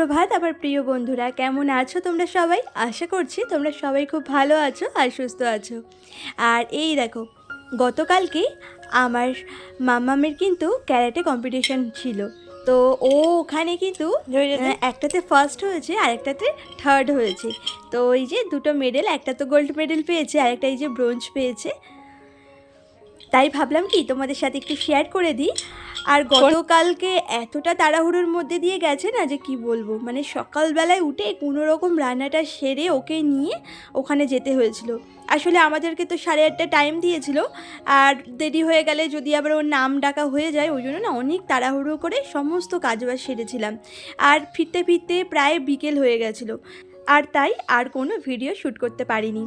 সুপ্রভাত আমার প্রিয় বন্ধুরা কেমন আছো তোমরা সবাই? আশা করছি তোমরা সবাই খুব ভালো আছো আর সুস্থ আছো। আর এই দেখো গতকালকে আমার মামামের কিন্তু ক্যারাটে কম্পিটিশন ছিল। তো ও ওখানে কিন্তু একটাতে ফার্স্ট হয়েছে আর একটাতে থার্ড হয়েছে। তো এই যে দুটো মেডেল একটা তো গোল্ড মেডেল পেয়েছে আর একটা এই যে ব্রোঞ্জ পেয়েছে। তাই ভাবলাম কি তোমাদের সাথে একটু শেয়ার করে দিই। আর গতকালকে এতটা তাড়াহুড়োর মধ্যে দিয়ে গেছে না যে কি বলব? মানে সকালবেলায় উঠে কোনো রকম রান্নাটা সেরে ওকে নিয়ে ওখানে যেতে হয়েছিল। আসলে আমাদেরকে তো সাড়ে আটটা টাইম দিয়েছিল। আর দেরি হয়ে গেলে যদি আবার ওর নাম ডাকা হয়ে যায় ওই জন্য না অনেক তাড়াহুড়ো করে সমস্ত কাজবাজ সেরেছিলাম। আর ফিরতে ফিরতে প্রায় বিকেল হয়ে গেছিল। আর তাই আর কোনো ভিডিও শ্যুট করতে পারিনি।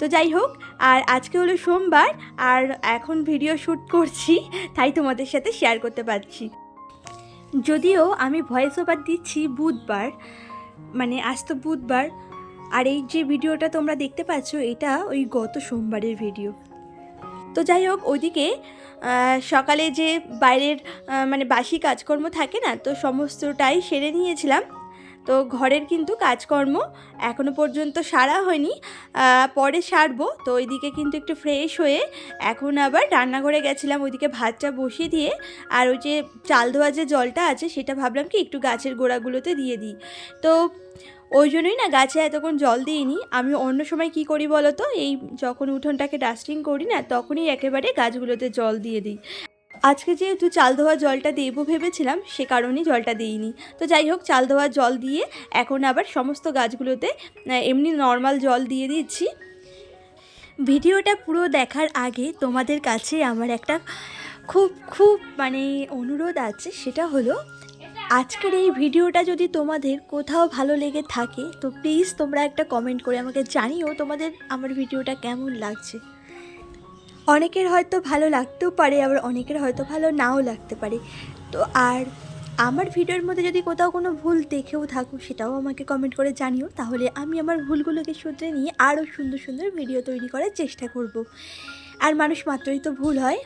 তো যাই হোক, আর আজকে হলো সোমবার, আর এখন ভিডিও শ্যুট করছি, তাই তোমাদের সাথে শেয়ার করতে পারছি। যদিও আমি ভয়েস ওভার দিচ্ছি বুধবার মানে আজ তো বুধবার, আর এই যে ভিডিওটা তোমরা দেখতে পাচ্ছ, এটা ওই গত সোমবারের ভিডিও তো যাই হোক, ওইদিকে সকালে যে বাইরের মানে বাসি কাজকর্ম থাকে না, তো সমস্তটাই সেরে নিয়েছিলাম। তো ঘরের কিন্তু কাজকর্ম এখনও পর্যন্ত সারা হয়নি পরে সারবো। তো ওইদিকে কিন্তু একটু ফ্রেশ হয়ে এখন আবার রান্নাঘরে গেছিলাম, ওইদিকে ভাতটা বসিয়ে দিয়ে। আর ওই যে চাল ধোয়া যে জলটা আছে, সেটা ভাবলাম কি একটু গাছের গোড়াগুলোতে দিয়ে দিই। তো ওই জন্যই না গাছে এতক্ষণ জল দিইনি। আমি অন্য সময় কি করি বলো তো এই যখন উঠোনটাকে ডাস্টিং করি না, তখনই একেবারে গাছগুলোতে জল দিয়ে দিই। আজকে যেহেতু চাল ধোয়া জলটা দেবো ভেবেছিলাম, সে কারণেই জলটা দিইনি। তো যাই হোক, চাল ধোয়া জল দিয়ে এখন আবার সমস্ত গাছগুলোতে এমনি নর্মাল জল দিয়ে দিচ্ছি। ভিডিওটা পুরো দেখার আগে তোমাদের কাছে আমার একটা খুব খুব মানে অনুরোধ আছে, সেটা হলো, আজকের এই ভিডিওটা যদি তোমাদের কোথাও ভালো লেগে থাকে, তো প্লিজ তোমরা একটা কমেন্ট করে আমাকে জানিও তোমাদের আমার ভিডিওটা কেমন লাগছে। অনেকের হয়তো ভালো লাগতেও পারে, আবার অনেকের হয়তো ভালো নাও লাগতে পারে। তো আর আমার ভিডিওর মধ্যে যদি কোথাও কোনো ভুল দেখেও থাকো, সেটাও আমাকে কমেন্ট করে জানিও। তাহলে আমি আমার ভুলগুলোকে শুধরে নিয়ে আরও সুন্দর সুন্দর ভিডিও তৈরি করার চেষ্টা করব। আর মানুষ মাত্রই তো ভুল হয়।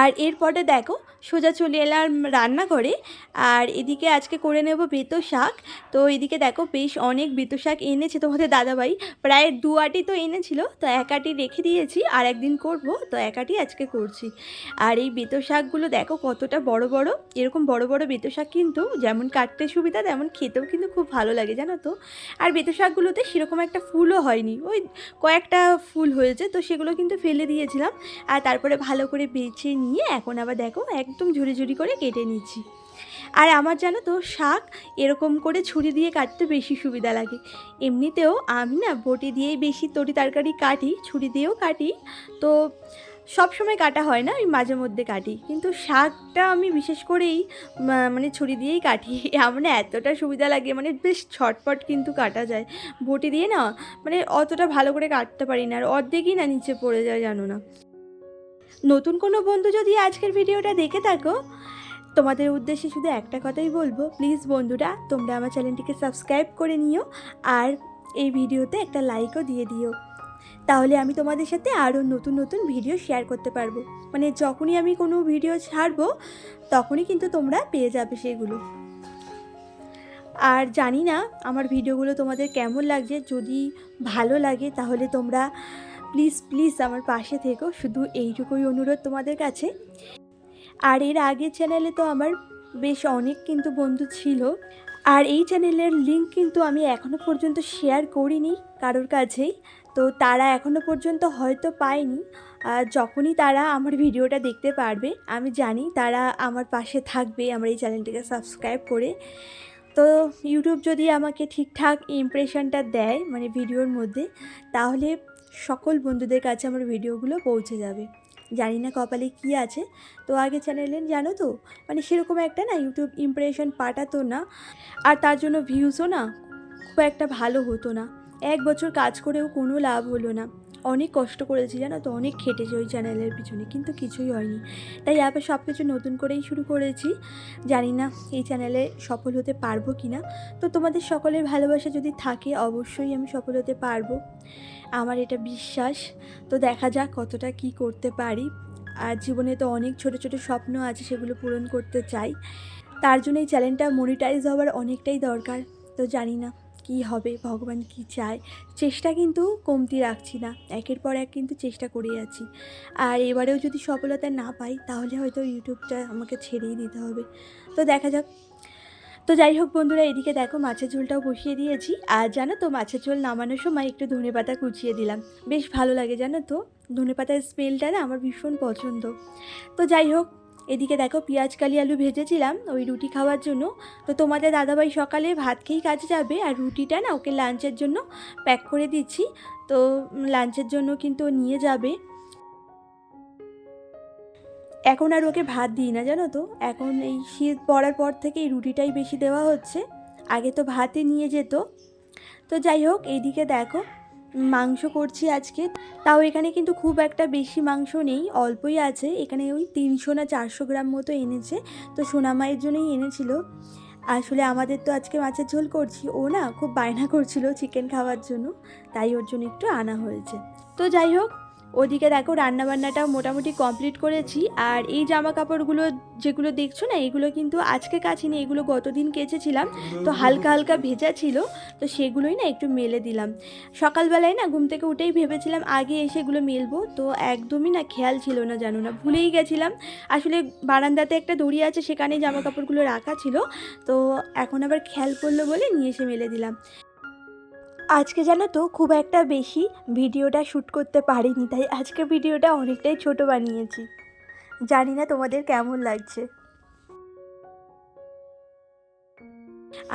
আর এরপরে দেখো, সোজা চলে এলাম রান্নাঘরে। আর এদিকে আজকে করে নেব বেতো শাক। তো এদিকে দেখো, বেশ অনেক বেতো শাক এনেছে তোমাদের দাদাভাই। প্রায় দু আটি তো এনেছিল, তো এক আটি রেখে দিয়েছি, আর একদিন করব, তো এক আটি আজকে করছি। আর এই বেতো শাকগুলো দেখো, কতটা বড় বড়। এরকম বড় বড় বেতো শাক কিন্তু যেমন কাটতে সুবিধা, তেমন খেতেও কিন্তু খুব ভালো লাগে, জানো তো। আর বেতো শাকগুলোতে সেরকম একটা ফুলও হয়নি। ওই কয়েকটা ফুল হয়েছে, তো সেগুলো কিন্তু ফেলে দিয়েছিলাম। আর তারপরে ভালো করে বেছে নিয়ে এখন আবার দেখো একদম ঝুড়ি ঝুড়ি করে কেটে নিচ্ছি। আর আমার জানো তো, শাক এরকম করে ছুরি দিয়ে কাটতে বেশি সুবিধা লাগে। এমনিতেও আমি না বটি দিয়েই বেশি তরি তরকারি কাটি, ছুরি দিয়েও কাটি। তো সব সময় কাটা হয় না ওই মাঝে মধ্যে কাটি। কিন্তু শাকটা আমি বিশেষ করেই মানে ছুরি দিয়েই কাটি। আমার এতটা সুবিধা লাগে মানে বেশ ছটপট কিন্তু কাটা যায়। বটি দিয়ে না মানে অতটা ভালো করে কাটতে পারি না, আর অর্ধেকই না নিচে পড়ে যায়, জানো না। নতুন কোনো বন্ধু যদি আজকের ভিডিওটা দেখে থাকো, তোমাদের উদ্দেশ্যে শুধু একটা কথাই বলব প্লিজ বন্ধুরা, তোমরা আমার চ্যানেলটিকে সাবস্ক্রাইব করে নিও আর এই ভিডিওতে একটা লাইকও দিয়ে দিও। তাহলে আমি তোমাদের সাথে আরও নতুন নতুন ভিডিও শেয়ার করতে পারব। মানে যখনই আমি কোনো ভিডিও ছাড়বো, তখনই কিন্তু তোমরা পেয়ে যাবে সেগুলো। আর জানি না আমার ভিডিওগুলো তোমাদের কেমন লাগছে, যদি ভালো লাগে তাহলে তোমরা প্লিজ প্লিজ আমার পাশে থেকো। শুধু এইটুকুই অনুরোধ তোমাদের কাছে। আর এর আগের চ্যানেলে তো আমার বেশ অনেক কিন্তু বন্ধু ছিল। আর এই চ্যানেলের লিঙ্ক কিন্তু আমি এখনও পর্যন্ত শেয়ার করিনি কারোর কাছেই। তো তারা এখনও পর্যন্ত হয়তো পায়নি। যখনই তারা আমার ভিডিওটা দেখতে পারবে, আমি জানি তারা আমার পাশে থাকবে আমার এই চ্যানেলটিকে সাবস্ক্রাইব করে। তো ইউটিউব যদি আমাকে ঠিকঠাক ইমপ্রেশনটা দেয় মানে ভিডিওর মধ্যে, তাহলে সকল বন্ধুদের কাছে আমার ভিডিওগুলো পৌঁছে যাবে। জানি না কপালে কী আছে। তো আগে চ্যানেলে জানো তো? মানে সেরকম একটা না ইউটিউব ইমপ্রেশন পাঠাতো না। আর তার জন্য ভিউজও না খুব একটা ভালো হতো না। এক বছর কাজ করেও কোনো লাভ হলো না। অনেক কষ্ট করেছি জানো তো? অনেক খেটেছি ওই চ্যানেলের পিছনে, কিন্তু কিছুই হয়নি। তাই আবার সব কিছু নতুন করেই শুরু করেছি। জানি না এই চ্যানেলে সফল হতে পারব কি না তো তোমাদের সকলের ভালোবাসা যদি থাকে, অবশ্যই আমি সফল হতে পারব। আমার এটা বিশ্বাস। তো দেখা যাক কতটা কি করতে পারি। আর জীবনে তো অনেক ছোট ছোট স্বপ্ন আছে সেগুলো পূরণ করতে চাই। তার জন্য এই চ্যানেলটা মনিটাইজ হওয়ার অনেকটাই দরকার। তো জানি না কি হবে, ভগবান কি চায়। চেষ্টা কিন্তু কমতি রাখছি না। একের পর এক কিন্তু চেষ্টা করে যাচ্ছি আর এবারেও যদি সফলতা না পাই, তাহলে হয়তো ইউটিউবটা আমাকে ছেড়েই দিতে হবে। তো দেখা যাক তো যাই হোক বন্ধুরা, এদিকে দেখো মাছের ঝোলটাও বসিয়ে দিয়েছি। আর জানো তো, মাছের ঝোল নামানোর সময় একটু ধনে পাতা কুচিয়ে দিলাম। বেশ ভালো লাগে জানো তো, ধনে পাতার স্মেলটা না আমার ভীষণ পছন্দ। তো যাই হোক, এদিকে দেখো পেঁয়াজ, কালি, আলু ভেজেছিলাম ওই রুটি খাওয়ার জন্য। তো তোমাদের দাদাভাই সকালে ভাত খেয়েই কাজে যাবে আর রুটিটা না ওকে লাঞ্চের জন্য প্যাক করে দিচ্ছি। তো লাঞ্চের জন্য কিন্তু নিয়ে যাবে। এখন আর ওকে ভাত দিই না, জানো তো? এখন এই শীত পড়ার পর থেকে এই রুটিটাই বেশি দেওয়া হচ্ছে। আগে তো ভাতে নিয়ে যেত। তো যাই হোক, এইদিকে দেখো, মাংস করছি আজকে। তাও এখানে কিন্তু খুব একটা বেশি মাংস নেই, অল্পই আছে। এখানে ওই তিনশো না চারশো গ্রাম মতো এনেছে। তো সোনামায়ের জন্যই এনেছিল। আসলে আমাদের তো আজকে মাছের ঝোল করছি। ও না খুব বায়না করছিল চিকেন খাওয়ার জন্য। তাই ওর জন্য একটু আনা হয়েছে। তো যাই হোক ওদিকে দেখো রান্নাবান্নাটাও মোটামুটি কমপ্লিট করেছি। আর এই জামা কাপড়গুলো যেগুলো দেখছ না, এগুলো কিন্তু আজকে কাচিনি, এগুলো গতদিন কেচেছিলাম। তো হালকা হালকা ভেজা ছিল, তো সেগুলোই না একটু মেলে দিলাম। সকালবেলায় না ঘুম থেকে উঠেই ভেবেছিলাম আগে এসে এগুলো মেলবো, তো একদমই না খেয়াল ছিল না জানো না, ভুলেই গেছিলাম। আসলে বারান্দাতে একটা দড়ি আছে সেখানে জামা কাপড়গুলো রাখা ছিল, তো এখন আবার খেয়াল করল বলে নিয়ে এসে মেলে দিলাম। আজকে জানো তো খুব একটা বেশি ভিডিওটা শ্যুট করতে পারিনি, তাই আজকে ভিডিওটা অনেকটাই ছোট বানিয়েছি। জানি না তোমাদের কেমন লাগছে।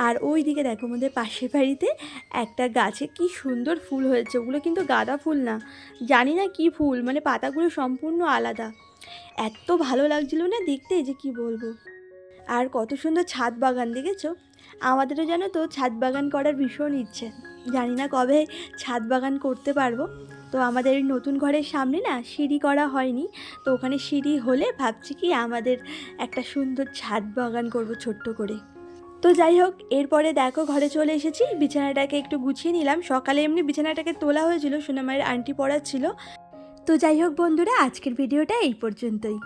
আর ওই দিকে দেখো আমাদের পাশের বাড়িতে একটা গাছে কি সুন্দর ফুল হয়েছে, ওগুলো কিন্তু গাঁদা ফুল না। জানি না কি ফুল মানে পাতাগুলো সম্পূর্ণ আলাদা। এত ভালো লাগছিল না দেখতে যে কি বলব। আর কত সুন্দর ছাদ বাগান, দেখেছ? আমাদেরও জানো তো ছাদ বাগান করার ভীষণ ইচ্ছে। জানি না কবে ছাদ বাগান করতে পারব। তো আমাদের নতুন ঘরের সামনে না সিঁড়ি করা হয়নি। তো ওখানে সিঁড়ি হলে ভাবছি কি আমাদের একটা সুন্দর ছাদ বাগান করব ছোট্ট করে। তো যাই হোক, এরপরে দেখো ঘরে চলে এসেছি। বিছানাটাকে একটু গুছিয়ে নিলাম। সকালে এমনি বিছানাটাকে তোলা হয়েছিল সোনামায়ের আন্টি পড়াচ্ছিল। তো যাই হোক বন্ধুরা, আজকের ভিডিওটা এই পর্যন্তই।